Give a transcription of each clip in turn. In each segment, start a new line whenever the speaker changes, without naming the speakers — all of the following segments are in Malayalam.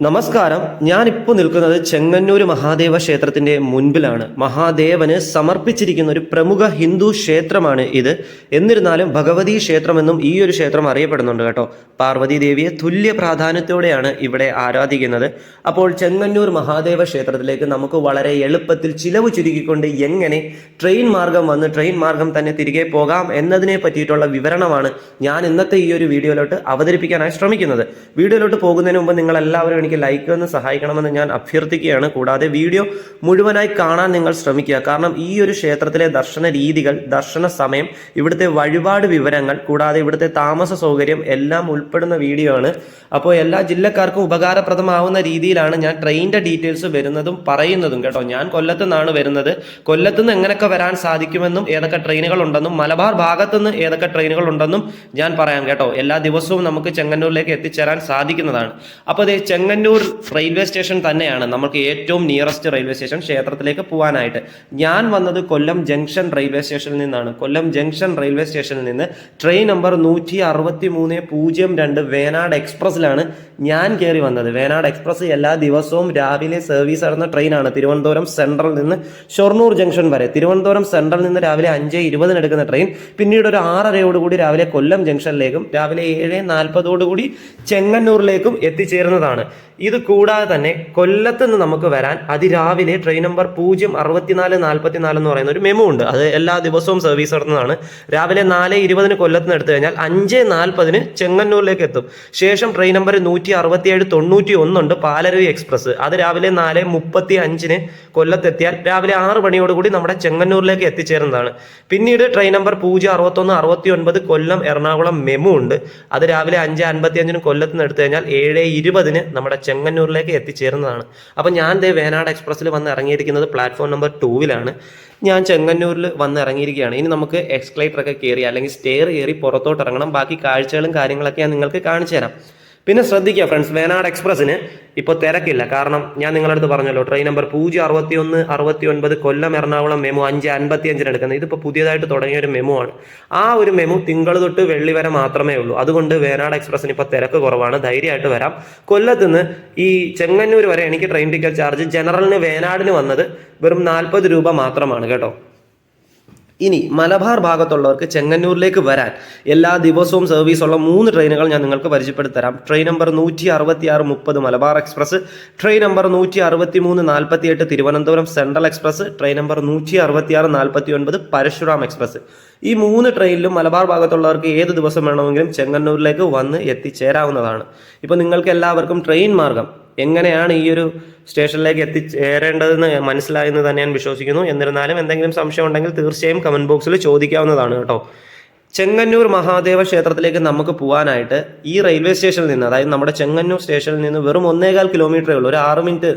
നമസ്കാരം. ഞാൻ ഇപ്പോൾ നിൽക്കുന്നത് ചെങ്ങന്നൂർ മഹാദേവ ക്ഷേത്രത്തിന്റെ മുൻപിലാണ്. മഹാദേവന് സമർപ്പിച്ചിരിക്കുന്ന ഒരു പ്രമുഖ ഹിന്ദു ക്ഷേത്രമാണ് ഇത്. എന്നിരുന്നാലും ഭഗവതി ക്ഷേത്രമെന്നും ഈ ഒരു ക്ഷേത്രം അറിയപ്പെടുന്നുണ്ട് കേട്ടോ. പാർവതി ദേവിയെ തുല്യ പ്രാധാന്യത്തോടെയാണ് ഇവിടെ ആരാധിക്കുന്നത്. അപ്പോൾ ചെങ്ങന്നൂർ മഹാദേവ ക്ഷേത്രത്തിലേക്ക് നമുക്ക് വളരെ എളുപ്പത്തിൽ ചിലവ് ചുരുക്കിക്കൊണ്ട് എങ്ങനെ ട്രെയിൻ മാർഗം വന്ന് ട്രെയിൻ മാർഗം തന്നെ തിരികെ പോകാം എന്നതിനെ പറ്റിയിട്ടുള്ള വിവരണമാണ് ഞാൻ ഇന്നത്തെ ഈ ഒരു വീഡിയോയിലോട്ട് അവതരിപ്പിക്കാനായി ശ്രമിക്കുന്നത്. വീഡിയോയിലോട്ട് പോകുന്നതിന് മുമ്പ് നിങ്ങൾ എല്ലാവരും എനിക്ക് ലൈക്ക് ഒന്ന് സഹായിക്കണമെന്ന് ഞാൻ അഭ്യർത്ഥിക്കുകയാണ്. കൂടാതെ വീഡിയോ മുഴുവനായി കാണാൻ നിങ്ങൾ ശ്രമിക്കുക. കാരണം ഈ ഒരു ക്ഷേത്രത്തിലെ ദർശന രീതികൾ ദർശന സമയം ഇവിടുത്തെ വഴിപാട് വിവരങ്ങൾ കൂടാതെ ഇവിടുത്തെ താമസ സൗകര്യം എല്ലാം ഉൾപ്പെടുന്ന വീഡിയോ ആണ്. അപ്പോൾ എല്ലാ ജില്ലക്കാർക്കും ഉപകാരപ്രദമാവുന്ന രീതിയിലാണ് ഞാൻ ട്രെയിനിന്റെ ഡീറ്റെയിൽസ് വരുന്നതും പറയുന്നതും കേട്ടോ. ഞാൻ കൊല്ലത്തു നിന്നാണ് വരുന്നത്. കൊല്ലത്തു നിന്ന് എങ്ങനെയൊക്കെ വരാൻ സാധിക്കുമെന്നും ഏതൊക്കെ ട്രെയിനുകൾ ഉണ്ടെന്നും മലബാർ ഭാഗത്തു നിന്ന് ഏതൊക്കെ ട്രെയിനുകൾ ഉണ്ടെന്നും ഞാൻ പറയാം കേട്ടോ. എല്ലാ ദിവസവും നമുക്ക് ചെങ്ങന്നൂരിലേക്ക് എത്തിച്ചേരാൻ സാധിക്കുന്നതാണ്. അപ്പോൾ അതേ ചെങ്ങന്നൂർ റെയിൽവേ സ്റ്റേഷൻ തന്നെയാണ് നമുക്ക് ഏറ്റവും നിയറസ്റ്റ് റെയിൽവേ സ്റ്റേഷൻ ക്ഷേത്രത്തിലേക്ക് പോകാനായിട്ട് ഞാൻ വന്നത് കൊല്ലം ജംഗ്ഷൻ റെയിൽവേ സ്റ്റേഷനിൽ നിന്നാണ്. കൊല്ലം ജംഗ്ഷൻ റെയിൽവേ സ്റ്റേഷനിൽ നിന്ന് ട്രെയിൻ നമ്പർ നൂറ്റി അറുപത്തി മൂന്ന് പൂജ്യം രണ്ട് വേനാട് എക്സ്പ്രസ്സിലാണ് ഞാൻ കയറി വന്നത്. വേനാട് എക്സ്പ്രസ് എല്ലാ ദിവസവും രാവിലെ സർവീസ് നടന്ന ട്രെയിനാണ് തിരുവനന്തപുരം സെൻട്രൽ നിന്ന് ഷൊർണൂർ ജംഗ്ഷൻ വരെ. തിരുവനന്തപുരം സെൻട്രൽ നിന്ന് രാവിലെ അഞ്ച് ഇരുപതിന് എടുക്കുന്ന ട്രെയിൻ പിന്നീട് ഒരു ആറരയോടുകൂടി രാവിലെ കൊല്ലം ജംഗ്ഷനിലേക്കും രാവിലെ ഏഴ് നാൽപ്പതോടുകൂടി ചെങ്ങന്നൂരിലേക്കും എത്തിച്ചേരുന്നതാണ്. ഇത് കൂടാതെ തന്നെ കൊല്ലത്ത് നിന്ന് നമുക്ക് വരാൻ അതിരാവിലെ ട്രെയിൻ നമ്പർ പൂജ്യം അറുപത്തിനാല് നാൽപ്പത്തിനാല് എന്ന് പറയുന്ന ഒരു മെമു ഉണ്ട്. അത് എല്ലാ ദിവസവും സർവീസ് നടത്തുന്നതാണ്. രാവിലെ നാല് ഇരുപതിന് കൊല്ലത്ത് നിന്ന് എടുത്തു കഴിഞ്ഞാൽ അഞ്ച് നാൽപ്പതിന് ചെങ്ങന്നൂരിലേക്ക് എത്തും. ശേഷം ട്രെയിൻ നമ്പർ നൂറ്റി അറുപത്തിയേഴ് തൊണ്ണൂറ്റി ഒന്നുണ്ട് പാലരുവി എക്സ്പ്രസ് അത് രാവിലെ നാല് മുപ്പത്തി അഞ്ചിന് കൊല്ലത്തെത്തിയാൽ രാവിലെ ആറ് മണിയോടുകൂടി നമ്മുടെ ചെങ്ങന്നൂരിലേക്ക് എത്തിച്ചേരുന്നതാണ്. പിന്നീട് ട്രെയിൻ നമ്പർ പൂജ്യം അറുപത്തൊന്ന് അറുപത്തി ഒൻപത് കൊല്ലം എറണാകുളം മെമു ഉണ്ട്. അത് രാവിലെ അഞ്ച് അൻപത്തി അഞ്ചിന് കൊല്ലത്ത് നിന്ന് എടുത്തു കഴിഞ്ഞാൽ ഏഴ് ഇരുപതിന് നമ്മുടെ ചെങ്ങന്നൂരിലേക്ക് എത്തിച്ചേരുന്നതാണ് അപ്പം ഞാൻ ദേ വേനാട് എക്സ്പ്രസ്സിൽ വന്ന് ഇറങ്ങിയിരിക്കുന്നത് പ്ലാറ്റ്ഫോം നമ്പർ ടൂവിലാണ് ഞാൻ ചെങ്ങന്നൂരിൽ വന്ന് ഇറങ്ങിയിരിക്കുകയാണ്. ഇനി നമുക്ക് എക്സ്ക്ലേറ്റർ ഒക്കെ കയറി അല്ലെങ്കിൽ സ്റ്റെയർ കയറി പുറത്തോട്ട് ഇറങ്ങണം. ബാക്കി കാഴ്ചകളും കാര്യങ്ങളൊക്കെ ഞാൻ നിങ്ങൾക്ക് കാണിച്ചു തരാം പിന്നെ ശ്രദ്ധിക്കുക ഫ്രണ്ട്സ് വേനാട് എക്സ്പ്രസ്സിന് ഇപ്പോൾ തിരക്കില്ല. കാരണം ഞാൻ നിങ്ങളുടെ അടുത്ത് പറഞ്ഞല്ലോ ട്രെയിൻ നമ്പർ പൂജ്യം അറുപത്തി ഒന്ന് അറുപത്തി ഒൻപത് കൊല്ലം എറണാകുളം മെമു അഞ്ച് അൻപത്തി അഞ്ചിന് എടുക്കുന്നത്. ഇതിപ്പോൾ പുതിയതായിട്ട് തുടങ്ങിയ ഒരു മെമു ആണ്. ആ ഒരു മെമു തിങ്കൾ തൊട്ട് വെള്ളി വരെ മാത്രമേ ഉള്ളൂ. അതുകൊണ്ട് വേനാട് എക്സ്പ്രസ്സിന് ഇപ്പോൾ തിരക്ക് കുറവാണ്. ധൈര്യമായിട്ട് വരാം. കൊല്ലത്ത് നിന്ന് ഈ ചെങ്ങന്നൂർ വരെ എനിക്ക് ട്രെയിൻ ടിക്കറ്റ് ചാർജ് ജനറലിന് വേനാടിന് വന്നത് വെറും നാൽപ്പത് രൂപ മാത്രമാണ് കേട്ടോ. ഇനി മലബാർ ഭാഗത്തുള്ളവർക്ക് ചെങ്ങന്നൂരിലേക്ക് വരാൻ എല്ലാ ദിവസവും സർവീസ് ഉള്ള മൂന്ന് ട്രെയിനുകൾ ഞാൻ നിങ്ങൾക്ക് പരിചയപ്പെടുത്തരാം. ട്രെയിൻ നമ്പർ നൂറ്റി അറുപത്തി ആറ് മുപ്പത് മലബാർ എക്സ്പ്രസ് ട്രെയിൻ നമ്പർ നൂറ്റി അറുപത്തി മൂന്ന് നാൽപ്പത്തി എട്ട് Thiruvananthapuram central express train number നൂറ്റി അറുപത്തി ആറ് നാൽപ്പത്തി ഒൻപത് പരശുറാം എക്സ്പ്രസ് ഈ മൂന്ന് ട്രെയിനിലും മലബാർ ഭാഗത്തുള്ളവർക്ക് ഏത് ദിവസം വേണമെങ്കിലും ചെങ്ങന്നൂരിലേക്ക് വന്ന് എത്തിച്ചേരാവുന്നതാണ്. ഇപ്പോൾ നിങ്ങൾക്ക് എല്ലാവർക്കും ട്രെയിൻ മാർഗം എങ്ങനെയാണ് ഈ ഒരു സ്റ്റേഷനിലേക്ക് എത്തിച്ചേരേണ്ടതെന്ന് മനസ്സിലായെന്ന് തന്നെ ഞാൻ വിശ്വസിക്കുന്നു. എന്നിരുന്നാലും എന്തെങ്കിലും സംശയം ഉണ്ടെങ്കിൽ തീർച്ചയായും കമന്റ് ബോക്സിൽ ചോദിക്കാവുന്നതാണ് കേട്ടോ. ചെങ്ങന്നൂർ മഹാദേവ ക്ഷേത്രത്തിലേക്ക് നമുക്ക് പോകാനായിട്ട് ഈ റെയിൽവേ സ്റ്റേഷനിൽ നിന്ന് അതായത് നമ്മുടെ ചെങ്ങന്നൂർ സ്റ്റേഷനിൽ നിന്ന് വെറും ഒന്നേകാൽ കിലോമീറ്ററേ ഉള്ളൂ ഒരു ആറ് മിനിറ്റ്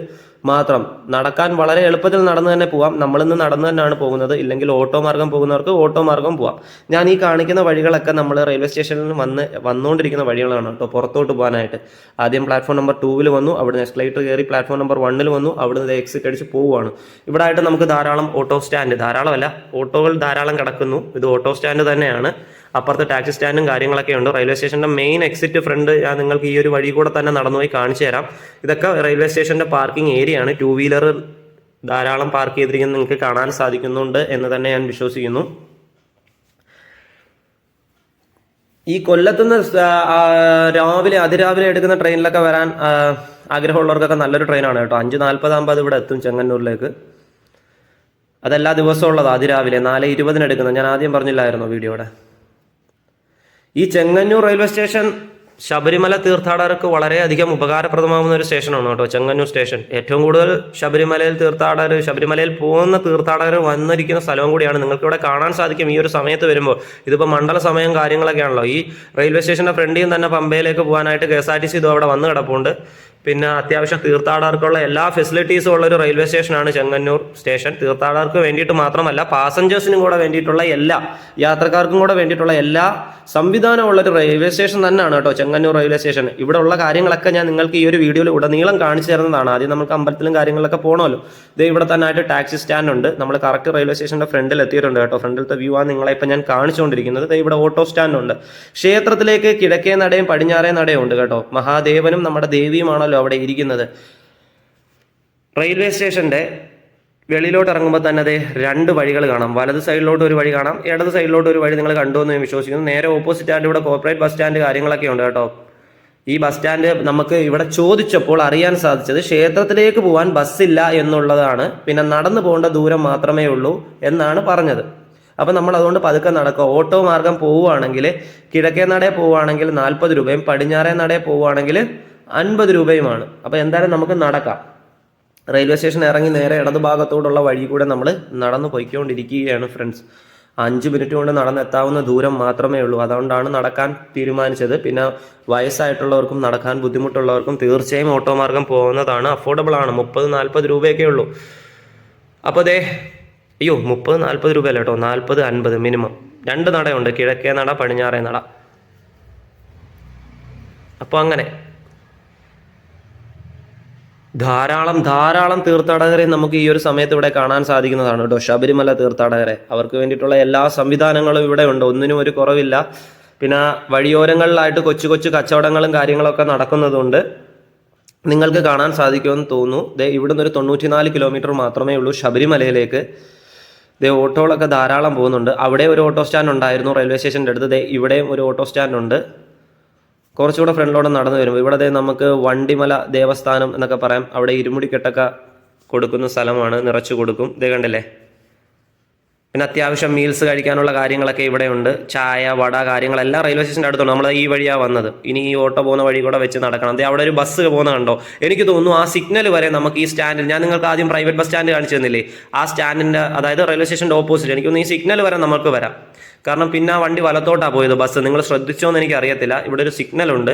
മാത്രം. നടക്കാൻ വളരെ എളുപ്പത്തിൽ നടന്നു തന്നെ പോവാം. നമ്മളിന്ന് നടന്നു തന്നെയാണ് പോകുന്നത്. ഇല്ലെങ്കിൽ ഓട്ടോ മാർഗം പോകുന്നവർക്ക് ഓട്ടോ മാർഗം പോവാം. ഞാൻ ഈ കാണിക്കുന്ന വഴികളൊക്കെ നമ്മൾ റെയിൽവേ സ്റ്റേഷനിൽ വന്ന് വന്നുകൊണ്ടിരിക്കുന്ന വഴികളാണ് കേട്ടോ പുറത്തോട്ട് പോകാനായിട്ട്. ആദ്യം പ്ലാറ്റ്ഫോം നമ്പർ ടൂവിൽ വന്നു. അവിടുന്ന് എസ്കലേറ്റർ കയറി പ്ലാറ്റ്ഫോം നമ്പർ വണ്ണിൽ വന്നു. അവിടുന്ന് എക്സിറ്റ് അടിച്ച് പോവുകയാണ്. ഇവിടെ ആയിട്ട് നമുക്ക് ധാരാളം ഓട്ടോ സ്റ്റാൻഡ്. ധാരാളമല്ല ഓട്ടോകൾ ധാരാളം കിടക്കുന്നു. ഇത് ഓട്ടോ സ്റ്റാൻഡ് തന്നെയാണ്. അപ്പുറത്ത് ടാക്സി സ്റ്റാൻഡും കാര്യങ്ങളൊക്കെ ഉണ്ട്. റെയിൽവേ സ്റ്റേഷന്റെ മെയിൻ എക്സിറ്റ് ഫ്രണ്ട് ഞാൻ നിങ്ങൾക്ക് ഈ ഒരു വഴി കൂടെ തന്നെ നടന്നുപോയി കാണിച്ചു തരാം. ഇതൊക്കെ റെയിൽവേ സ്റ്റേഷന്റെ പാർക്കിംഗ് ഏരിയ ആണ്. ടു വീലർ ധാരാളം പാർക്ക് ചെയ്തിരിക്കുന്നത് നിങ്ങൾക്ക് കാണാൻ സാധിക്കുന്നുണ്ട് എന്ന് തന്നെ ഞാൻ വിശ്വസിക്കുന്നു. ഈ കൊല്ലത്തുനിന്ന് രാവിലെ അതിരാവിലെ എടുക്കുന്ന ട്രെയിനിലൊക്കെ വരാൻ ആഗ്രഹമുള്ളവർക്കൊക്കെ നല്ലൊരു ട്രെയിനാണ് കേട്ടോ. അഞ്ച് നാൽപ്പതാകുമ്പോൾ അത് ഇവിടെ എത്തും ചെങ്ങന്നൂരിലേക്ക്. അതെല്ലാ ദിവസവും ഉള്ളതാണ് അതിരാവിലെ നാല് ഇരുപതിന് എടുക്കുന്നത്. ഞാൻ ആദ്യം പറഞ്ഞില്ലായിരുന്നു വീഡിയോയുടെ? ഈ ചെങ്ങന്നൂർ റെയിൽവേ സ്റ്റേഷൻ ശബരിമല തീർത്ഥാടകർക്ക് വളരെയധികം ഉപകാരപ്രദമാകുന്ന ഒരു സ്റ്റേഷനാണ് കേട്ടോ ചെങ്ങന്നൂർ സ്റ്റേഷൻ. ഏറ്റവും കൂടുതൽ ശബരിമലയിൽ തീർത്ഥാടകർ ശബരിമലയിൽ പോകുന്ന തീർത്ഥാടകർ വന്നിരിക്കുന്ന സ്ഥലവും കൂടിയാണ്. നിങ്ങൾക്ക് ഇവിടെ കാണാൻ സാധിക്കും ഈ ഒരു സമയത്ത് വരുമ്പോൾ. ഇതിപ്പോൾ മണ്ഡല സമയം കാര്യങ്ങളൊക്കെ ആണല്ലോ ഈ റെയിൽവേ സ്റ്റേഷന്റെ ഫ്രണ്ടിൽ തന്നെ പമ്പയിലേക്ക് പോകാനായിട്ട് K S R T C ഇതും അവിടെ വന്ന് കിടപ്പുണ്ട്. പിന്നെ അത്യാവശ്യം തീർത്ഥാടകർക്കുള്ള എല്ലാ ഫെസിലിറ്റീസും ഉള്ള ഒരു റെയിൽവേ സ്റ്റേഷനാണ് ചെങ്ങന്നൂർ സ്റ്റേഷൻ തീർത്ഥാടകർക്ക് വേണ്ടിയിട്ട് മാത്രമല്ല പാസഞ്ചേഴ്സിനും കൂടെ വേണ്ടിയിട്ടുള്ള എല്ലാ യാത്രക്കാർക്കും കൂടെ വേണ്ടിയിട്ടുള്ള എല്ലാ സംവിധാനമുള്ള ഒരു റെയിൽവേ സ്റ്റേഷൻ തന്നെയാണ് കേട്ടോ ചെങ്ങന്നൂർ റെയിൽവേ സ്റ്റേഷൻ ഇവിടെ ഉള്ള കാര്യങ്ങളൊക്കെ ഞാൻ നിങ്ങൾക്ക് ഈ ഒരു വീഡിയോയിൽ ഉടനീളം കാണിച്ചു തരുന്നതാണ്. ആദ്യം നമുക്ക് അമ്പലത്തിലും കാര്യങ്ങളൊക്കെ പോകണമല്ലോ ഇത് ഇവിടെ തന്നെ ആയിട്ട് ടാക്സി സ്റ്റാൻഡ് ഉണ്ട്. നമ്മൾ കറക്റ്റ് റെയിൽവേ സ്റ്റേഷന്റെ ഫ്രണ്ടിൽ എത്തിയിട്ടുണ്ട് കേട്ടോ. ഫ്രണ്ടിലത്തെ വ്യൂ ആണ് നിങ്ങളെ ഇപ്പം ഞാൻ കാണിച്ചുകൊണ്ടിരിക്കുന്നത്. ഇവിടെ ഓട്ടോ സ്റ്റാൻഡ് ഉണ്ട്. ക്ഷേത്രത്തിലേക്ക് കിഴക്കേ നടയും പടിഞ്ഞാറേ നടയും ഉണ്ട് കേട്ടോ. മഹാദേവനും നമ്മുടെ ദേവിയുമാണല്ലോ പോലും അവിടെ ഇരിക്കുന്നത്. റെയിൽവേ സ്റ്റേഷന്റെ വെളിയിലോട്ട് ഇറങ്ങുമ്പോൾ തന്നെ അതേ രണ്ട് വഴികൾ കാണാം. വലത് സൈഡിലോട്ട് ഒരു വഴി കാണാം. ഇടത് സൈഡിലോട്ട് ഒരു വഴി നിങ്ങൾ കണ്ടു എന്ന് ഞാൻ വിശ്വസിക്കുന്നു. നേരെ ഓപ്പോസിറ്റ് ആയിട്ട് ഇവിടെ കോർപ്പറേറ്റ് ബസ് സ്റ്റാൻഡ് കാര്യങ്ങളൊക്കെ ഉണ്ട് കേട്ടോ. ഈ ബസ് സ്റ്റാൻഡ് നമുക്ക് ഇവിടെ ചോദിച്ചപ്പോൾ അറിയാൻ സാധിച്ചത് ക്ഷേത്രത്തിലേക്ക് പോകാൻ ബസ്സില്ല എന്നുള്ളതാണ്. പിന്നെ നടന്നു പോകേണ്ട ദൂരം മാത്രമേ ഉള്ളൂ എന്നാണ് പറഞ്ഞത്. അപ്പം നമ്മൾ അതുകൊണ്ട് പതുക്കെ നടക്കുക. ഓട്ടോ മാർഗം പോവുകയാണെങ്കിൽ കിഴക്കേ നടയെ പോവുകയാണെങ്കിൽ നാൽപ്പത് രൂപയും പടിഞ്ഞാറേ നടയെ പോവുകയാണെങ്കിൽ അൻപത് രൂപയുമാണ്. അപ്പോൾ എന്തായാലും നമുക്ക് നടക്കാം. റെയിൽവേ സ്റ്റേഷൻ ഇറങ്ങി നേരെ ഇടതുഭാഗത്തോടുള്ള വഴി കൂടെ നമ്മൾ നടന്നു പോയിക്കൊണ്ടിരിക്കുകയാണ് ഫ്രണ്ട്സ്. അഞ്ച് മിനിറ്റ് കൊണ്ട് നടന്നെത്താവുന്ന ദൂരം മാത്രമേ ഉള്ളൂ. അതുകൊണ്ടാണ് നടക്കാൻ തീരുമാനിച്ചത്. പിന്നെ വയസ്സായിട്ടുള്ളവർക്കും നടക്കാൻ ബുദ്ധിമുട്ടുള്ളവർക്കും തീർച്ചയായും ഓട്ടോ മാർഗം പോകുന്നതാണ് അഫോർഡബിൾ ആണ് മുപ്പത് നാൽപ്പത് രൂപയൊക്കെ ഉള്ളൂ. അപ്പോൾ ദേ അയ്യോ മുപ്പത് നാൽപ്പത് രൂപയല്ല കേട്ടോ? നാൽപ്പത് അൻപത് മിനിമം. രണ്ട് നടയുണ്ട്. കിഴക്കേ നട പടിഞ്ഞാറേ നട. അപ്പോൾ അങ്ങനെ. ധാരാളം ധാരാളം തീർത്ഥാടകരെ നമുക്ക് ഈ ഒരു സമയത്ത് ഇവിടെ കാണാൻ സാധിക്കുന്നതാണ് കേട്ടോ. ശബരിമല തീർത്ഥാടകരെ. അവർക്ക് വേണ്ടിയിട്ടുള്ള എല്ലാ സംവിധാനങ്ങളും ഇവിടെ ഉണ്ട്. ഒന്നിനും ഒരു കുറവില്ല. പിന്നെ വഴിയോരങ്ങളിലായിട്ട് കൊച്ചു കൊച്ചു കച്ചവടങ്ങളും കാര്യങ്ങളൊക്കെ നടക്കുന്നതുകൊണ്ട് നിങ്ങൾക്ക് കാണാൻ സാധിക്കുമെന്ന് തോന്നുന്നു. ദേ ഇവിടുന്ന് ഒരു തൊണ്ണൂറ്റിനാല് കിലോമീറ്റർ മാത്രമേ ഉള്ളൂ ശബരിമലയിലേക്ക്. ദേ ഓട്ടോകളൊക്കെ ധാരാളം പോകുന്നുണ്ട്. അവിടെ ഒരു ഓട്ടോ സ്റ്റാൻഡ് ഉണ്ടായിരുന്നു റെയിൽവേ സ്റ്റേഷന്റെ അടുത്ത്. ദേ ഇവിടെയും ഒരു ഓട്ടോ സ്റ്റാൻഡ് ഉണ്ട്. കുറച്ചുകൂടെ ഫ്രണ്ടിലോട്ട് നടന്നു വരുമ്പോൾ ഇവിടെ നമുക്ക് വണ്ടിമല ദേവസ്ഥാനം എന്നൊക്കെ പറയാം. അവിടെ ഇരുമുടിക്കെട്ടൊക്കെ കൊടുക്കുന്ന സ്ഥലമാണ് നിറച്ചു കൊടുക്കും. ഇതേ കണ്ടില്ലേ? പിന്നെ അത്യാവശ്യം മീൽസ് കഴിക്കാനുള്ള കാര്യങ്ങളൊക്കെ ഇവിടെ ഉണ്ട്. ചായ വട കാര്യങ്ങളെല്ലാം റെയിൽവേ സ്റ്റേഷന്റെ അടുത്തുണ്ട്. നമ്മൾ ഈ വഴിയാണ് വന്നത്. ഇനി ഈ ഓട്ടോ പോകുന്ന വഴി കൂടെ വെച്ച് നടക്കണം. ദേ അവിടെ ഒരു ബസ് പോകുന്ന കണ്ടോ? എനിക്ക് തോന്നുന്നു ആ സിഗ്നൽ വരെ നമുക്ക് ഈ സ്റ്റാൻഡിൽ ഞാൻ നിങ്ങൾക്ക് ആദ്യം പ്രൈവറ്റ് ബസ് സ്റ്റാൻഡ് കാണിച്ചു തന്നില്ലേ? ആ സ്റ്റാൻഡിന്റെ അതായത് റെയിൽവേ സ്റ്റേഷന്റെ ഓപ്പോസിറ്റ് എനിക്ക് തോന്നുന്നു ഈ സിഗ്നൽ വരെ നമുക്ക് വരാം. കാരണം പിന്നെ ആ വണ്ടി വലത്തോട്ടാണ് പോയത് ബസ് നിങ്ങൾ ശ്രദ്ധിച്ചോ എന്ന് എനിക്ക് അറിയത്തില്ല. ഇവിടെ ഒരു സിഗ്നൽ ഉണ്ട്.